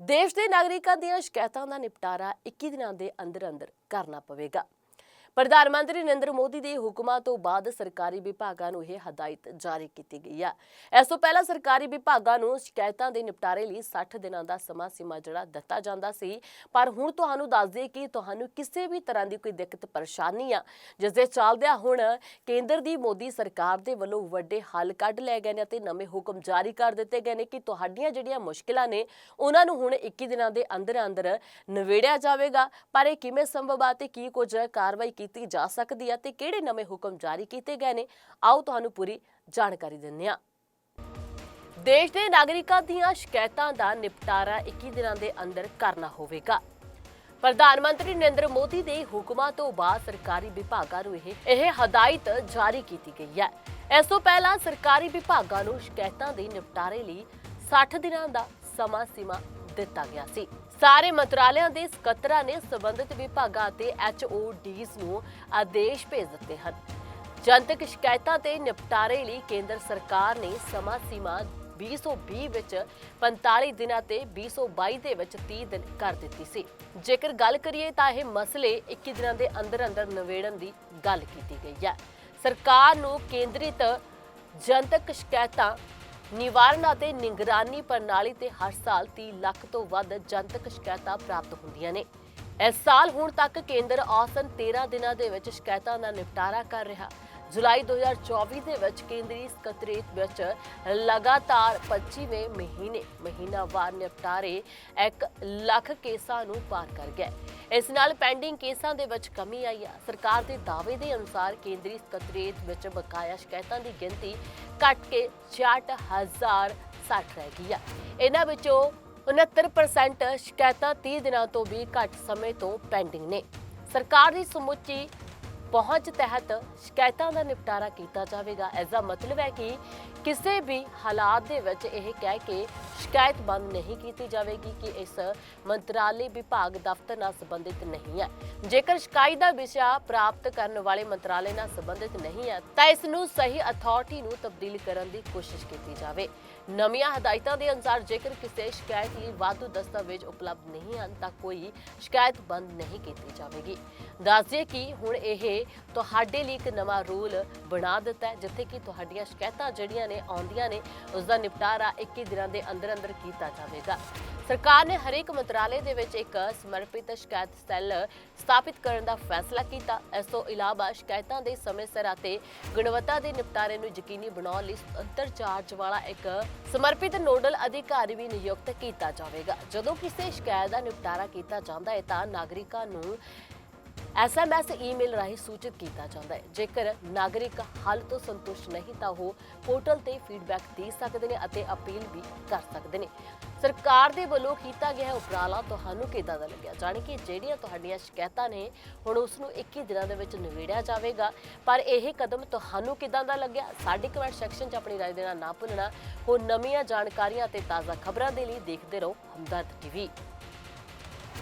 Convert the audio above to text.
ਦੇਸ਼ ਦੇ ਨਾਗਰਿਕਾਂ ਦੀਆਂ ਸ਼ਿਕਾਇਤਾਂ ਦਾ ਨਿਪਟਾਰਾ 21 ਦਿਨਾਂ ਦੇ ਅੰਦਰ ਅੰਦਰ ਕਰਨਾ ਪਵੇਗਾ। ਪ੍ਰਧਾਨ ਮੰਤਰੀ ਨਰਿੰਦਰ ਮੋਦੀ ਦੇ ਹੁਕਮਾਂ ਤੋਂ ਬਾਅਦ ਸਰਕਾਰੀ ਵਿਭਾਗਾਂ ਨੂੰ ਇਹ ਹਦਾਇਤ ਜਾਰੀ ਕੀਤੀ ਗਈ ਹੈ ਇਸ ਤੋਂ ਪਹਿਲਾਂ ਸਰਕਾਰੀ ਵਿਭਾਗਾਂ ਨੂੰ ਸ਼ਿਕਾਇਤਾਂ ਦੇ ਨਿਪਟਾਰੇ ਲਈ 60 ਦਿਨਾਂ ਦਾ ਸਮਾਂ ਸੀਮਾ ਜਿਹੜਾ ਦਿੱਤਾ ਜਾਂਦਾ ਸੀ। ਪਰ ਹੁਣ ਤੁਹਾਨੂੰ ਦੱਸ ਦਈਏ ਕਿ ਤੁਹਾਨੂੰ ਕਿਸੇ ਵੀ ਤਰ੍ਹਾਂ ਦੀ ਕੋਈ ਦਿੱਕਤ ਪਰੇਸ਼ਾਨੀ ਆ, ਜਿਸ ਦੇ ਚੱਲਦਿਆਂ ਹੁਣ ਕੇਂਦਰ ਦੀ ਮੋਦੀ ਸਰਕਾਰ ਦੇ ਵੱਲੋਂ ਵੱਡੇ ਹੱਲ ਕੱਢ ਲਏ ਗਏ ਨੇ ਅਤੇ ਨਵੇਂ ਹੁਕਮ ਜਾਰੀ ਕਰ ਦਿੱਤੇ ਗਏ ਨੇ ਕਿ ਤੁਹਾਡੀਆਂ ਜਿਹੜੀਆਂ ਮੁਸ਼ਕਿਲਾਂ ਨੇ, ਉਹਨਾਂ ਨੂੰ ਹੁਣ 21 ਦਿਨਾਂ ਦੇ ਅੰਦਰ ਅੰਦਰ ਨਿਵੇੜਿਆ ਜਾਵੇਗਾ। ਪਰ ਇਹ ਕਿਵੇਂ ਸੰਭਵ ਆ ਤੇ ਕੀ ਕੁਝ ਕਾਰਵਾਈ ਕੀਤੀ ਜਾ ਸਕਦੀ ਹੈ ਤੇ ਕਿਹੜੇ ਨਵੇਂ ਹੁਕਮ ਜਾਰੀ ਕੀਤੇ ਗਏ ਨੇ? ਆਓ ਤੁਹਾਨੂੰ ਪੂਰੀ ਜਾਣਕਾਰੀ ਦਿੰਦੇ ਹਾਂ। ਦੇਸ਼ ਦੇ ਨਾਗਰਿਕਾਂ ਦੀਆਂ ਸ਼ਿਕਾਇਤਾਂ ਦਾ ਨਿਪਟਾਰਾ 21 ਦਿਨਾਂ ਦੇ ਅੰਦਰ ਕਰਨਾ ਹੋਵੇਗਾ। ਪ੍ਰਧਾਨ ਮੰਤਰੀ ਨਰਿੰਦਰ ਮੋਦੀ ਦੇ ਹੁਕਮਾਂ ਤੋਂ ਬਾਅਦ ਸਰਕਾਰੀ ਵਿਭਾਗਾਂ ਨੂੰ ਇਹ ਇਹ ਹਦਾਇਤ ਜਾਰੀ ਕੀਤੀ ਗਈ ਹੈ। ਇਸ ਤੋਂ ਪਹਿਲਾਂ ਸਰਕਾਰੀ ਵਿਭਾਗਾਂ ਨੂੰ ਸ਼ਿਕਾਇਤਾਂ ਦੇ ਨਿਪਟਾਰੇ ਲਈ 60 ਦਿਨਾਂ ਦਾ ਸਮਾਂ ਸੀਮਾ ਦਿੱਤਾ ਗਿਆ ਸੀ। ਸਾਰੇ ਮੰਤਰਾਲਿਆਂ ਦੇ ਸਕੱਤਰਾਂ ਨੇ ਸੰਬੰਧਿਤ ਵਿਭਾਗਾਂ ਅਤੇ ਐਚਓਡੀਜ਼ ਨੂੰ ਆਦੇਸ਼ ਭੇਜ ਦਿੱਤੇ ਹਨ। ਜਨਤਕ ਸ਼ਿਕਾਇਤਾਂ ਤੇ ਨਿਪਟਾਰੇ ਲਈ ਕੇਂਦਰ ਸਰਕਾਰ ਨੇ ਸਮਾਂ ਸੀਮਾ 2020 ਵਿੱਚ 45 ਦਿਨਾਂ ਤੇ 2022 ਦੇ ਵਿੱਚ 30 ਦਿਨ ਕਰ ਦਿੱਤੀ ਸੀ। ਜੇਕਰ ਗੱਲ ਕਰੀਏ ਤਾਂ ਇਹ ਮਸਲੇ 21 ਦਿਨਾਂ ਦੇ ਅੰਦਰ ਅੰਦਰ ਨਿਵੇੜਨ ਦੀ ਗੱਲ ਕੀਤੀ ਗਈ ਹੈ। ਸਰਕਾਰ ਨੂੰ ਕੇਂਦਰਿਤ ਜਨਤਕ ਸ਼ਿਕਾਇਤਾਂ ਨਿਵਾਰਨ ਅਤੇ ਨਿਗਰਾਨੀ ਪ੍ਰਣਾਲੀ ਤੇ ਹਰ ਸਾਲ 30 ਲੱਖ ਤੋਂ ਵੱਧ ਜਨਤਕ ਸ਼ਿਕਾਇਤਾਂ ਪ੍ਰਾਪਤ ਹੁੰਦੀਆਂ ਨੇ। ਇਸ ਸਾਲ ਹੁਣ ਤੱਕ ਕੇਂਦਰ ਔਸਤਨ 13 ਦਿਨਾਂ ਦੇ ਵਿੱਚ ਸ਼ਿਕਾਇਤਾਂ ਦਾ ਨਿਪਟਾਰਾ ਕਰ ਰਿਹਾ। ਜੁਲਾਈ 2024 ਦੇ ਵਿੱਚ ਕੇਂਦਰੀ ਸਕੱਤਰੇਤ ਵਿੱਚ ਲਗਾਤਾਰ 25ਵੇਂ ਮਹੀਨੇ ਮਹੀਨਾਵਾਰ ਨਿਪਟਾਰੇ 1 ਲੱਖ ਕੇਸਾਂ ਨੂੰ ਪਾਰ ਕਰ ਗਿਆ। ਇਸ ਨਾਲ ਪੈਂਡਿੰਗ ਕੇਸਾਂ ਦੇ ਵਿੱਚ ਕਮੀ ਆਈ ਆ। ਸਰਕਾਰ ਦੇ ਦਾਅਵੇ ਦੇ ਅਨੁਸਾਰ ਕੇਂਦਰੀ ਸਕੱਤਰੇਤ ਵਿੱਚ ਬਕਾਇਆ ਸ਼ਿਕਾਇਤਾਂ ਦੀ ਗਿਣਤੀ ਘਟ ਕੇ 64060 ਰਹਿ ਗਈ ਆ। ਇਹਨਾਂ ਵਿੱਚੋਂ 69% ਸ਼ਿਕਾਇਤਾਂ 30 ਦਿਨਾਂ ਤੋਂ ਵੀ ਘੱਟ ਸਮੇਂ ਤੋਂ ਪੈਂਡਿੰਗ ਨੇ। ਸਰਕਾਰ ਦੀ ਸਮੁੱਚੀ ਪਹੁੰਚ ਤਹਿਤ ਸ਼ਿਕਾਇਤਾਂ ਦਾ ਨਿਪਟਾਰਾ ਕੀਤਾ ਜਾਵੇਗਾ। ਇਸ ਦਾ ਮਤਲਬ ਹੈ ਕਿ ਕਿਸੇ ਵੀ ਹਾਲਾਤ ਦੇ ਵਿੱਚ ਇਹ ਕਹਿ ਕੇ ਸ਼ਿਕਾਇਤ ਬੰਦ ਨਹੀਂ ਕੀਤੀ ਜਾਵੇਗੀ ਕਿ ਇਸ ਮੰਤਰਾਲੇ ਵਿਭਾਗ ਦਫ਼ਤਰ ਨਾਲ ਸੰਬੰਧਿਤ ਨਹੀਂ ਹੈ। ਜੇਕਰ ਸ਼ਿਕਾਇਤ ਦਾ ਵਿਸ਼ਾ ਪ੍ਰਾਪਤ ਕਰਨ ਵਾਲੇ ਮੰਤਰਾਲੇ ਨਾਲ ਸੰਬੰਧਿਤ ਨਹੀਂ ਹੈ, ਤਾਂ ਇਸ ਨੂੰ ਸਹੀ ਅਥਾਰਟੀ ਨੂੰ ਤਬਦੀਲ ਕਰਨ ਦੀ ਕੋਸ਼ਿਸ਼ ਕੀਤੀ ਜਾਵੇ। ਨਵੀਆਂ ਹਦਾਇਤਾਂ ਦੇ ਅਨੁਸਾਰ ਜੇਕਰ ਕਿਸੇ ਸ਼ਿਕਾਇਤ ਲਈ ਵਾਧੂ ਦਸਤਾਵੇਜ਼ ਉਪਲਬਧ ਨਹੀਂ ਹਨ, ਤਾਂ ਕੋਈ ਸ਼ਿਕਾਇਤ ਬੰਦ ਨਹੀਂ ਕੀਤੀ ਜਾਵੇਗੀ। ਦੱਸਦੇ ਕਿ ਹੁਣ ਇਹ ਤੁਹਾਡੇ ਲਈ ਇੱਕ ਨਵਾਂ ਰੂਲ ਬਣਾ ਦਿੱਤਾ ਜਿੱਥੇ ਕਿ ਤੁਹਾਡੀਆਂ ਸ਼ਿਕਾਇਤਾਂ ਜਿਹੜੀਆਂ ਨੇ, ਆਉਂਦੀਆਂ ਨੇ ਉਸ ਦਾ ਨਿਪਟਾਰਾ 21 ਦਿਨਾਂ ਦੇ ਅੰਦਰ ਅੰਦਰ ਕੀਤਾ ਜਾਵੇਗਾ। ਸਰਕਾਰ ਨੇ ਹਰੇਕ ਮੰਤਰਾਲੇ ਦੇ ਵਿੱਚ ਇੱਕ ਸਮਰਪਿਤ ਸ਼ਿਕਾਇਤ ਸੈੱਲ ਸਥਾਪਿਤ ਕਰਨ ਦਾ ਫੈਸਲਾ ਕੀਤਾ। ਇਸ ਤੋਂ ਇਲਾਵਾ ਸ਼ਿਕਾਇਤਾਂ ਦੇ ਸਮੇਂ ਸਿਰ ਅਤੇ ਗੁਣਵੱਤਾ ਦੇ ਨਿਪਟਾਰੇ ਨੂੰ ਯਕੀਨੀ ਬਣਾਉਣ ਲਈ ਅੰਤਰ ਚਾਰਜ ਵਾਲਾ ਇੱਕ ਸਮਰਪਿਤ ਨੋਡਲ ਅਧਿਕਾਰੀ ਵੀ ਨਿਯੁਕਤ ਕੀਤਾ ਜਾਵੇਗਾ। ਜਦੋਂ ਕਿਸੇ ਸ਼ਿਕਾਇਤ ਦਾ ਨਿਪਟਾਰਾ ਕੀਤਾ ਜਾਂਦਾ ਹੈ, ਤਾਂ ਨਾਗਰਿਕਾਂ ਨੂੰ ਐਸਐਮਐਸ ਈਮੇਲ ਰਾਹੀਂ ਸੂਚਿਤ ਕੀਤਾ ਜਾਂਦਾ ਹੈ। ਜੇਕਰ ਨਾਗਰਿਕ ਹੱਲ ਤੋਂ ਸੰਤੁਸ਼ਟ ਨਹੀਂ ਤਾਂ ਉਹ ਪੋਰਟਲ ਤੇ ਫੀਡਬੈਕ ਦੇ ਸਕਦੇ ਨੇ ਅਤੇ ਅਪੀਲ ਵੀ ਕਰ ਸਕਦੇ ਨੇ। ਸਰਕਾਰ ਦੇ ਵੱਲੋਂ ਕੀਤਾ ਗਿਆ ਉਪਰਾਲਾ, ਤੁਹਾਨੂੰ ਕਿੱਦਾਂ ਦਾ ਲੱਗਿਆ? ਜਾਣੀ ਕਿ ਜਿਹੜੀਆਂ ਤੁਹਾਡੀਆਂ ਸ਼ਿਕਾਇਤਾਂ ਨੇ, ਹੁਣ ਉਸ ਨੂੰ 21 ਦਿਨਾਂ ਦੇ ਵਿੱਚ ਨਿਬੇੜਿਆ ਜਾਵੇਗਾ। ਪਰ ਇਹ ਕਦਮ ਤੁਹਾਨੂੰ ਕਿੱਦਾਂ ਦਾ ਲੱਗਿਆ? ਸਾਡੇ ਕਮੈਂਟ ਸੈਕਸ਼ਨ 'ਚ ਆਪਣੀ ਰਾਏ ਦੇਣਾ ਨਾ ਭੁੱਲਣਾ। ਹੋਰ ਨਵੀਆਂ ਜਾਣਕਾਰੀਆਂ ਅਤੇ ਤਾਜ਼ਾ ਖਬਰਾਂ ਦੇ ਲਈ ਦੇਖਦੇ ਰਹੋ ਹਮਦਰਦ ਟੀਵੀ